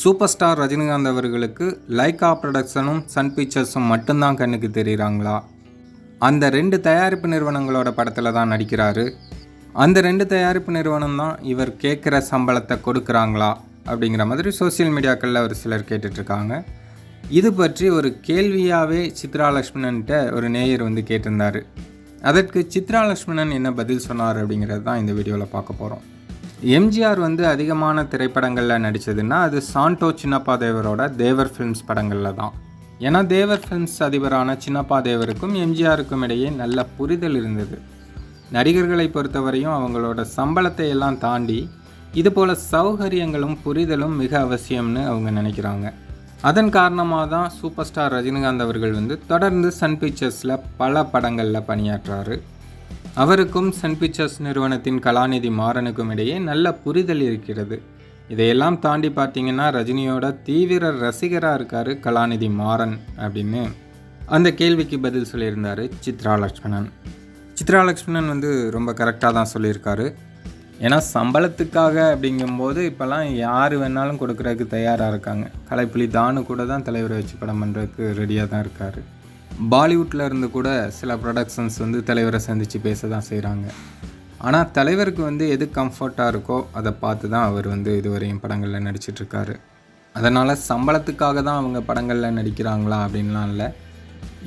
Super star Rajinikanth அவர்களுக்கு Lyca ப்ரொடக்ஷனும் Sun பிக்சர்ஸும் மட்டும்தான் கண்ணுக்கு தெரியுறாங்களா? அந்த ரெண்டு தயாரிப்பு நிறுவனங்களோட படத்தில் தான் நடிக்கிறாரு. அந்த ரெண்டு தயாரிப்பு நிறுவனம் தான் இவர் கேட்குற சம்பளத்தை கொடுக்குறாங்களா? அப்படிங்கிற மாதிரி சோஷியல் மீடியாக்களில் ஒரு சிலர் கேட்டுட்ருக்காங்க. இது பற்றி ஒரு கேள்வியாகவே சித்ரா லக்ஷ்மணன்ட்ட ஒரு நேயர் வந்து கேட்டிருந்தார். அதற்கு சித்ரா லக்ஷ்மணன் என்ன பதில் சொன்னார் அப்படிங்கிறது தான் இந்த வீடியோவில் பார்க்க போகிறோம் எம்ஜிஆர் வந்து அதிகமான திரைப்படங்களில் நடித்ததுன்னா அது சாண்டோ சின்னப்பா தேவரோட தேவர் ஃபிலிம்ஸ் படங்களில் தான். ஏன்னா தேவர் ஃபிலிம்ஸ் அதிபரான சின்னப்பா தேவருக்கும் எம்ஜிஆருக்கும் இடையே நல்ல புரிதல் இருந்தது. நடிகர்களை பொறுத்தவரையும் அவங்களோட சம்பளத்தை எல்லாம் தாண்டி இது போல் சௌகரியங்களும் புரிதலும் மிக அவசியம்னு அவங்க நினைக்கிறாங்க. அதன் காரணமாக தான் சூப்பர் ஸ்டார் ரஜினிகாந்த் அவர்கள் வந்து தொடர்ந்து சன் பிக்சர்ஸில் பல படங்களில் பணியாற்றுறாரு அவருக்கும் சன் பிக்சர்ஸ் நிறுவனத்தின் கலாநிதி மாறனுக்கும் இடையே நல்ல புரிதல் இருக்கிறது. இதையெல்லாம் தாண்டி பார்த்தீங்கன்னா ரஜினியோட தீவிர ரசிகராக இருக்கார் கலாநிதி மாறன் அப்படின்னு அந்த கேள்விக்கு பதில் சொல்லியிருந்தார் சித்ரா லக்ஷ்மணன் சித்ரா லக்ஷ்மணன் வந்து ரொம்ப கரெக்டாக தான் சொல்லியிருக்காரு. ஏன்னா சம்பளத்துக்காக அப்படிங்கும்போது இப்போல்லாம் யார் வேணாலும் கொடுக்குறதுக்கு தயாராக இருக்காங்க. கலைப்புலி தானு கூட தான் தலைவரை வச்சு படம் பண்ணுறதுக்கு ரெடியாக தான் இருக்கார். பாலிவுட்டில் இருந்து கூட சில ப்ரொடக்ஷன்ஸ் வந்து தலைவரை சந்தித்து பேச தான் செய்கிறாங்க ஆனால் தலைவருக்கு வந்து எது கம்ஃபர்ட்டாக இருக்கோ அதை பார்த்து தான் அவர் வந்து இதுவரையும் படங்களில் நடிச்சிட்ருக்காரு. அதனால் சம்பளத்துக்காக தான் அவங்க படங்களில் நடிக்கிறாங்களா அப்படின்லாம் இல்லை.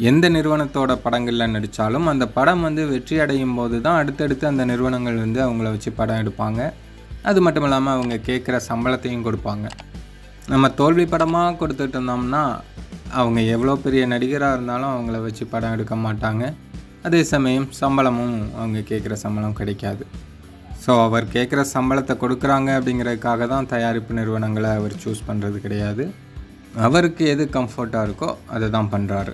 எந்த நிறுவனத்தோட படங்களில் நடித்தாலும் அந்த படம் வந்து வெற்றி அடையும் போது தான் அடுத்தடுத்து அந்த நிறுவனங்கள் வந்து அவங்கள வச்சு படம் எடுப்பாங்க. அது மட்டும் இல்லாமல் அவங்க கேட்குற சம்பளத்தையும் கொடுப்பாங்க. நம்ம தோல்வி படமாக கொடுத்துட்டு இருந்தோம்னா அவங்க எவ்வளோ பெரிய நடிகராக இருந்தாலும் அவங்கள வச்சு படம் எடுக்க மாட்டாங்க. அதே சமயம் சம்பளமும் அவங்க கேட்குற சம்பளம் கிடைக்காது. ஸோ அவர் கேட்குற சம்பளத்தை கொடுக்குறாங்க அப்படிங்கிறதுக்காக தான் தயாரிப்பு நிறுவனங்களை அவர் சூஸ் பண்ணுறது கிடையாது. அவருக்கு எது கம்ஃபர்ட்டாக இருக்கோ அதை தான் பண்ணுறாரு